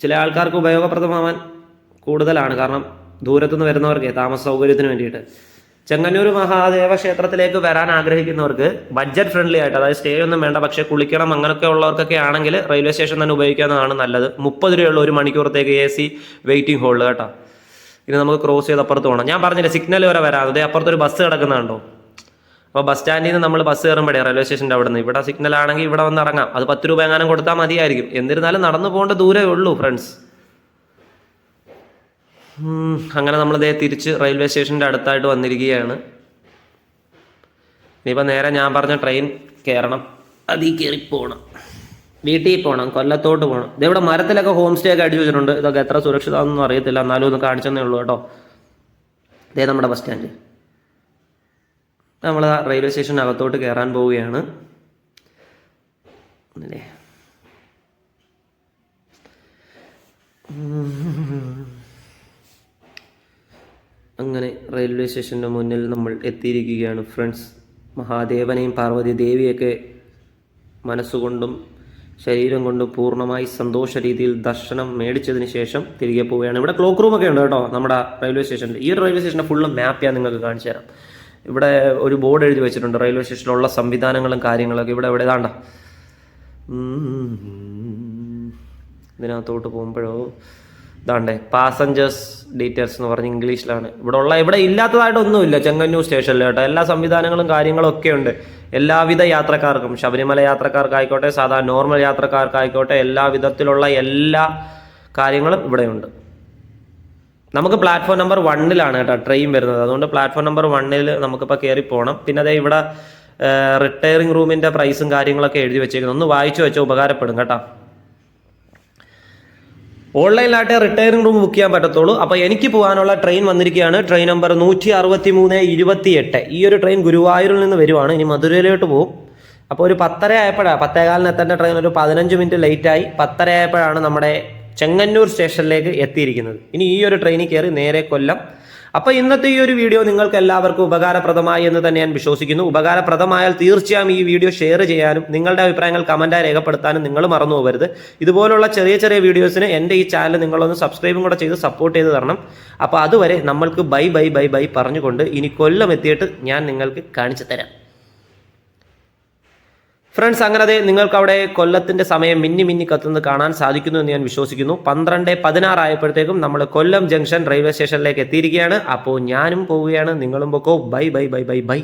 ചില ആൾക്കാർക്ക് ഉപയോഗപ്രദമാവാൻ കൂടുതലാണ്. കാരണം ദൂരത്തുനിന്ന് വരുന്നവർക്ക് താമസ സൗകര്യത്തിന് വേണ്ടിയിട്ട്. ചെങ്ങന്നൂർ മഹാദേവ ക്ഷേത്രത്തിലേക്ക് വരാൻ ആഗ്രഹിക്കുന്നവർക്ക് ബഡ്ജറ്റ് ഫ്രണ്ട്ലി ആയിട്ട് അതായത് സ്റ്റേ ഒന്നും വേണ്ട പക്ഷേ കുളിക്കണം അങ്ങനെയൊക്കെ ഉള്ളവർക്കൊക്കെ ആണെങ്കിൽ റെയിൽവേ സ്റ്റേഷൻ തന്നെ ഉപയോഗിക്കുന്നതാണ് നല്ലത്. മുപ്പത് രൂപയുള്ള ഒരു മണിക്കൂറത്തേക്ക് എ സി വെയിറ്റിംഗ് ഹോളിൽ കേട്ടോ. ഇനി നമുക്ക് ക്രോസ് ചെയ്ത് അപ്പുറത്ത് പോകണം ഞാൻ പറഞ്ഞില്ല സിഗ്നൽ വരെ വരാം. അതേ അപ്പുറത്തൊരു ബസ് കിടക്കുന്നുണ്ടോ? അപ്പോൾ ബസ് സ്റ്റാൻഡിൽ നിന്ന് നമ്മൾ ബസ് കയറുമ്പോഴേ റെയിൽവേ സ്റ്റേഷന്റെ അവിടെ നിന്ന് ഇവിടെ സിഗ്നൽ ആണെങ്കിൽ ഇവിടെ വന്ന് ഇറങ്ങാം. അത് പത്ത് രൂപ എങ്ങാനും കൊടുത്താൽ മതിയായിരിക്കും. എന്നിരുന്നാലും നടന്നു പോകേണ്ട ദൂരമേ ഉള്ളൂ ഫ്രണ്ട്സ് അങ്ങനെ നമ്മൾ ദേ തിരിച്ച് റെയിൽവേ സ്റ്റേഷന്റെ അടുത്തായിട്ട് വന്നിരിക്കുകയാണ്. ഇനിയിപ്പോൾ നേരെ ഞാൻ പറഞ്ഞ ട്രെയിൻ കയറണം അതിൽ കയറി പോകണം വീട്ടിൽ പോകണം കൊല്ലത്തോട്ട് പോകണം ഇതെവിടെ മരത്തിലൊക്കെ ഹോം സ്റ്റേ ഒക്കെ അടിച്ചു വെച്ചിട്ടുണ്ട്. ഇതൊക്കെ എത്ര സുരക്ഷിതമാണെന്നൊന്നും അറിയത്തില്ല. എന്നാലും ഒന്ന് കാണിച്ചെന്നേ ഉള്ളൂ കേട്ടോ. ഇതേ നമ്മുടെ ബസ് സ്റ്റാൻഡ്. നമ്മൾ റെയിൽവേ സ്റ്റേഷനകത്തോട്ട് കയറാൻ പോവുകയാണ്. അല്ലേ അങ്ങനെ റെയിൽവേ സ്റ്റേഷന്റെ മുന്നിൽ നമ്മൾ എത്തിയിരിക്കുകയാണ് ഫ്രണ്ട്സ്. മഹാദേവനെയും പാർവതി ദേവിയൊക്കെ മനസ്സുകൊണ്ടും ശരീരം കൊണ്ടും പൂർണമായി സന്തോഷ രീതിയിൽ ദർശനം മേടിച്ചതിന് ശേഷം തിരികെ പോവുകയാണ്. ഇവിടെ ക്ലോക്ക് റൂമൊക്കെ ഉണ്ട് കേട്ടോ നമ്മുടെ റെയിൽവേ സ്റ്റേഷനിൽ ഈ ഒരു റെയിൽവേ സ്റ്റേഷന്റെ ഫുള്ള് മാപ്പ് ഞാൻ നിങ്ങൾക്ക് കാണിച്ചു തരാം. ഇവിടെ ഒരു ബോർഡ് എഴുതി വെച്ചിട്ടുണ്ട് റെയിൽവേ സ്റ്റേഷനിലുള്ള സംവിധാനങ്ങളും കാര്യങ്ങളൊക്കെ. ഇവിടെ ഇവിടെ ഇതാണ്ട. ഇതിനകത്തോട്ട് പോകുമ്പോഴോ? ഇതാണ്ടേ പാസഞ്ചേഴ്സ് ഡീറ്റെയിൽസ് എന്ന് പറഞ്ഞ് ഇംഗ്ലീഷിലാണ്. ഇവിടെ ഉള്ള ഇവിടെ ഇല്ലാത്തതായിട്ടൊന്നുമില്ല ചെങ്ങന്നൂർ സ്റ്റേഷനിൽ കേട്ടോ. എല്ലാ സംവിധാനങ്ങളും കാര്യങ്ങളും ഒക്കെ ഉണ്ട്. എല്ലാവിധ യാത്രക്കാർക്കും ശബരിമല യാത്രക്കാർക്കായിക്കോട്ടെ സാധാരണ നോർമൽ യാത്രക്കാർക്കായിക്കോട്ടെ എല്ലാ വിധത്തിലുള്ള എല്ലാ കാര്യങ്ങളും ഇവിടെയുണ്ട് നമുക്ക് പ്ലാറ്റ്ഫോം നമ്പർ വണ്ണിലാണ് കേട്ടോ ട്രെയിൻ വരുന്നത്. അതുകൊണ്ട് പ്ലാറ്റ്ഫോം നമ്പർ വണ്ണിൽ നമുക്കിപ്പോൾ കയറി പോകണം പിന്നെ അതേ ഇവിടെ റിട്ടയറിംഗ് റൂമിന്റെ പ്രൈസും കാര്യങ്ങളൊക്കെ എഴുതി വെച്ചേക്കുന്നു. ഒന്ന് വായിച്ചു വെച്ചാൽ ഉപകാരപ്പെടും കേട്ടോ. ഓൺലൈനിലായിട്ട് റിട്ടയറിംഗ് റൂം ബുക്ക് ചെയ്യാൻ പറ്റത്തുള്ളൂ. അപ്പോൾ എനിക്ക് പോകാനുള്ള ട്രെയിൻ വന്നിരിക്കുകയാണ്. ട്രെയിൻ നമ്പർ നൂറ്റി അറുപത്തി മൂന്ന് ഇരുപത്തി എട്ട് ഈ ഒരു ട്രെയിൻ ഗുരുവായൂരിൽ നിന്ന് വരുവാണ്. ഇനി മധുരയിലോട്ട് പോകും അപ്പോൾ ഒരു പത്തര ആയപ്പോഴാണ് പത്തേകാലിന് എത്തേണ്ട ട്രെയിൻ ഒരു പതിനഞ്ച് മിനിറ്റ് ലേറ്റായി പത്തര ആയപ്പോഴാണ് നമ്മുടെ ചെങ്ങന്നൂർ സ്റ്റേഷനിലേക്ക് എത്തിയിരിക്കുന്നത്. ഇനി ഈ ഒരു ട്രെയിനിൽ കയറി നേരെ കൊല്ലം അപ്പോൾ ഇന്നത്തെ ഈ ഒരു വീഡിയോ നിങ്ങൾക്ക് എല്ലാവർക്കും ഉപകാരപ്രദമായി എന്ന് തന്നെ ഞാൻ വിശ്വസിക്കുന്നു. ഉപകാരപ്രദമായാൽ തീർച്ചയായും ഈ വീഡിയോ ഷെയർ ചെയ്യാനും നിങ്ങളുടെ അഭിപ്രായങ്ങൾ കമന്റായി രേഖപ്പെടുത്താനും നിങ്ങൾ മറന്നു പോകരുത്. ഇതുപോലുള്ള ചെറിയ ചെറിയ വീഡിയോസിന് എന്റെ ഈ ചാനൽ നിങ്ങളൊന്ന് സബ്സ്ക്രൈബും കൂടെ ചെയ്ത് സപ്പോർട്ട് ചെയ്ത് തരണം. അപ്പോൾ അതുവരെ നമ്മൾക്ക് ബൈ ബൈ ബൈ ബൈ പറഞ്ഞുകൊണ്ട് ഇനി കൊല്ലം എത്തിയിട്ട് ഞാൻ നിങ്ങൾക്ക് കാണിച്ചു തരാം. ഫ്രണ്ട്സ് അങ്ങനെ നിങ്ങൾക്ക് അവിടെ കൊല്ലത്തിന്റെ സമയം മിന്നി മിന്നി കത്തുന്നത് കാണാൻ സാധിക്കുന്നു എന്ന് ഞാൻ വിശ്വസിക്കുന്നു. പന്ത്രണ്ട് പതിനാറ് ആയപ്പോഴത്തേക്കും നമ്മൾ കൊല്ലം ജംഗ്ഷൻ റെയിൽവേ സ്റ്റേഷനിലേക്ക് എത്തിയിരിക്കുകയാണ്. അപ്പോൾ ഞാനും പോവുകയാണ്. നിങ്ങളും പൊക്കോ. Bye bye bye bye bye.